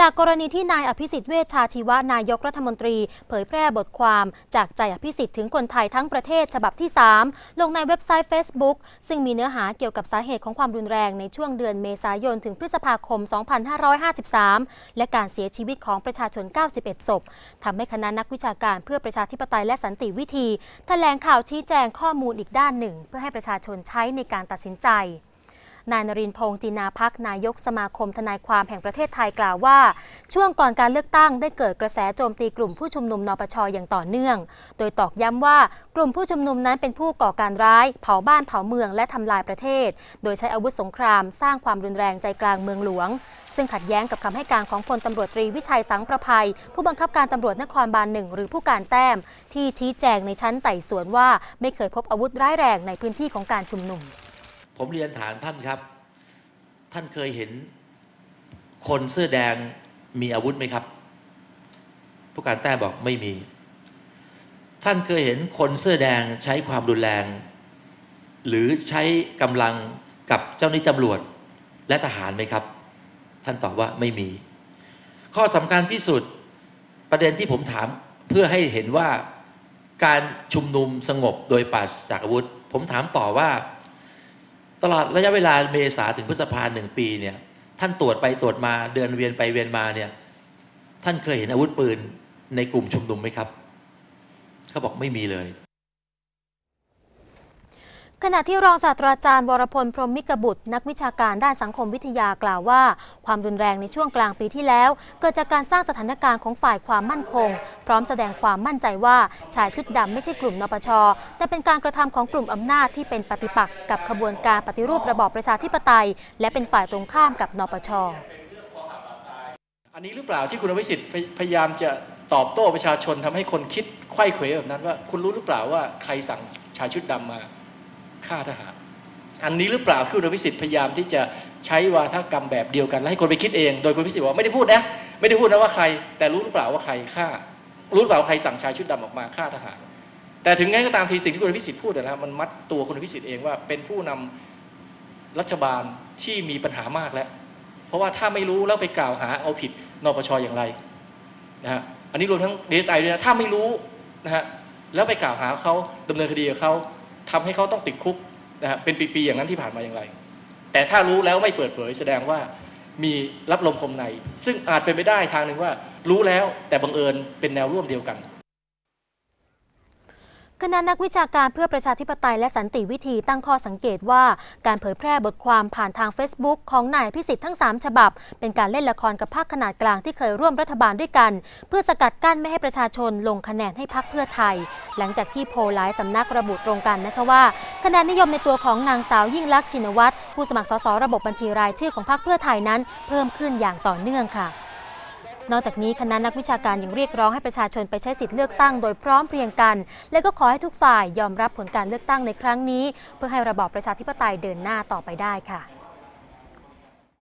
จากกรณีที่นายอภิสิทธิ์เวชชาชีวะนายกรัฐมนตรี เผยแพร่บทความ จากใจอภิสิทธิ์ถึงคนไทยทั้งประเทศฉบับที่ 3 ลงในเว็บไซต์ Facebook ซึ่งมีเนื้อหาเกี่ยวกับสาเหตุของความรุนแรงในช่วงเดือนเมษายนถึงพฤษภาคม 2553 และการเสียชีวิตของประชาชน 91 ศพทำให้คณะนักวิชาการเพื่อประชาธิปไตยและสันติวิธีแถลงข่าวชี้แจงข้อมูลอีกด้านหนึ่ง เพื่อให้ประชาชนใช้ในการตัดสินใจ นายนรินพงษ์จีนาพักนายกสมาคมทนายความแห่งประเทศไทยกล่าวว่า ช่วงก่อนการเลือกตั้งได้เกิดกระแสโจมตีกลุ่มผู้ชุมนุมนปชอย่างต่อเนื่อง โดยตอกย้ำว่ากลุ่มผู้ชุมนุมนั้นเป็นผู้ก่อการร้าย เผาบ้านเผาเมืองและทำลายประเทศ โดยใช้อาวุธสงคราม สร้างความรุนแรงใจกลางเมืองหลวงซึ่งขัดแย้งกับคำให้การของพลตำรวจตรีวิชัยสังประภัย ผู้บังคับการตำรวจนครบาลหนึ่งหรือผู้การแต้ม ที่ชี้แจงในชั้นไต่สวนว่า ไม่เคยพบอาวุธร้ายแรงในพื้นที่ของการชุมนุม ผมเรียนถามท่านครับ ท่านเคยเห็นคนเสื้อแดงมีอาวุธไหมครับ ผู้การแต้บอกไม่มี ท่านเคยเห็นคนเสื้อแดงใช้ความรุนแรง หรือใช้กำลังกับเจ้าหน้าที่ตำรวจและทหารไหมครับ ท่านตอบว่าไม่มี ข้อสำคัญที่สุดประเด็นที่ผมถามเพื่อให้เห็นว่าการชุมนุมสงบโดยปราศจากอาวุธ ผมถามต่อว่า ตลอดระยะเวลาเมษาถึงพฤษภาหนึ่งปีเนี่ย ท่านตรวจไปตรวจมาเดินเวียนไปเวียนมาเนี่ย ท่านเคยเห็นอาวุธปืนในกลุ่มชุมนุมไหมครับ เขาบอกไม่มีเลย ขณะที่รองศาสตราจารย์วรพลพรหมมิกบุตร นักวิชาการด้านสังคมวิทยากล่าวว่า ความรุนแรงในช่วงกลางปีที่แล้ว เกิดจากการสร้างสถานการณ์ของฝ่ายความมั่นคง พร้อมแสดงความมั่นใจว่าชายชุดดำไม่ใช่กลุ่มนปช แต่เป็นการกระทำของกลุ่มอำนาจที่เป็นปฏิปักษ์กับขบวนการปฏิรูประบอบประชาธิปไตย และเป็นฝ่ายตรงข้ามกับนปช อันนี้หรือเปล่าที่คุณอภิสิทธิ์พยายามจะตอบโต้ประชาชนทำให้คนคิดไข้เขวแบบนั้นว่า คุณรู้หรือเปล่าว่าใครสั่งชายชุดดำมา ฆ่าทหาร อันนี้หรือเปล่าคือคุณอภิสิทธิ์พยายามที่จะใช้วาทกรรมแบบเดียวกันแล้วให้คนไปคิดเอง โดยคุณอภิสิทธิ์บอกว่าไม่ได้พูดนะไม่ได้พูดนะว่าใคร แต่รู้หรือเปล่าว่าใครฆ่า รู้หรือเปล่าว่าใครสั่งชายชุดดำออกมาฆ่าทหาร แต่ถึงไงก็ตามทีสิ่งที่คุณอภิสิทธิ์พูดนะครับมันมัดตัวคุณอภิสิทธิ์เองว่าเป็นผู้นำรัฐบาลที่มีปัญหามากแล้ว เพราะว่าถ้าไม่รู้แล้วไปกล่าวหาเอาผิดนปชอย่างไรนะฮะอันนี้รวมทั้งดีเอสไอด้วยนะถ้าไม่รู้นะฮะแล้วไปกล่าวหาเขาดำเนินคดีกับเขา ทำให้เขาต้องติดคุกนะฮะเป็นปีๆอย่างนั้นที่ผ่านมาอย่างไร แต่ถ้ารู้แล้วไม่เปิดเผยแสดงว่ามีรับลมคมใน ซึ่งอาจเป็นไปได้ทางหนึ่งว่า รู้แล้วแต่บังเอิญเป็นแนวร่วมเดียวกัน คณะนักวิชาการเพื่อประชาธิปไตยและสันติวิธีตั้งข้อสังเกตว่า การเผยแพร่บทความผ่านทาง Facebook ของนายพิสิทธิ์ทั้ง 3 ฉบับ เป็นการเล่นละครกับภาคขนาดกลางที่เคยร่วมรัฐบาลด้วยกัน เพื่อสกัดกั้นไม่ให้ประชาชนลงคะแนนให้พักเพื่อไทย หลังจากที่โพลหลายสำนักระบุตรงกันนะคะว่าคะแนนนิยมในตัวของนางสาวยิ่งลักษณ์ชินวัตรผู้สมัครสสระบบบัญชีรายชื่อของพรรคเพื่อไทยนั้น เพิ่มขึ้นอย่างต่อเนื่องค่ะ นอกจากนี้คณะนักวิชาการยังเรียกร้องให้ประชาชนไปใช้สิทธิเลือกตั้งโดยพร้อมเพรียงกัน และก็ขอให้ทุกฝ่ายยอมรับผลการเลือกตั้งในครั้งนี้ เพื่อให้ระบอบประชาธิปไตยเดินหน้าต่อไปได้ค่ะ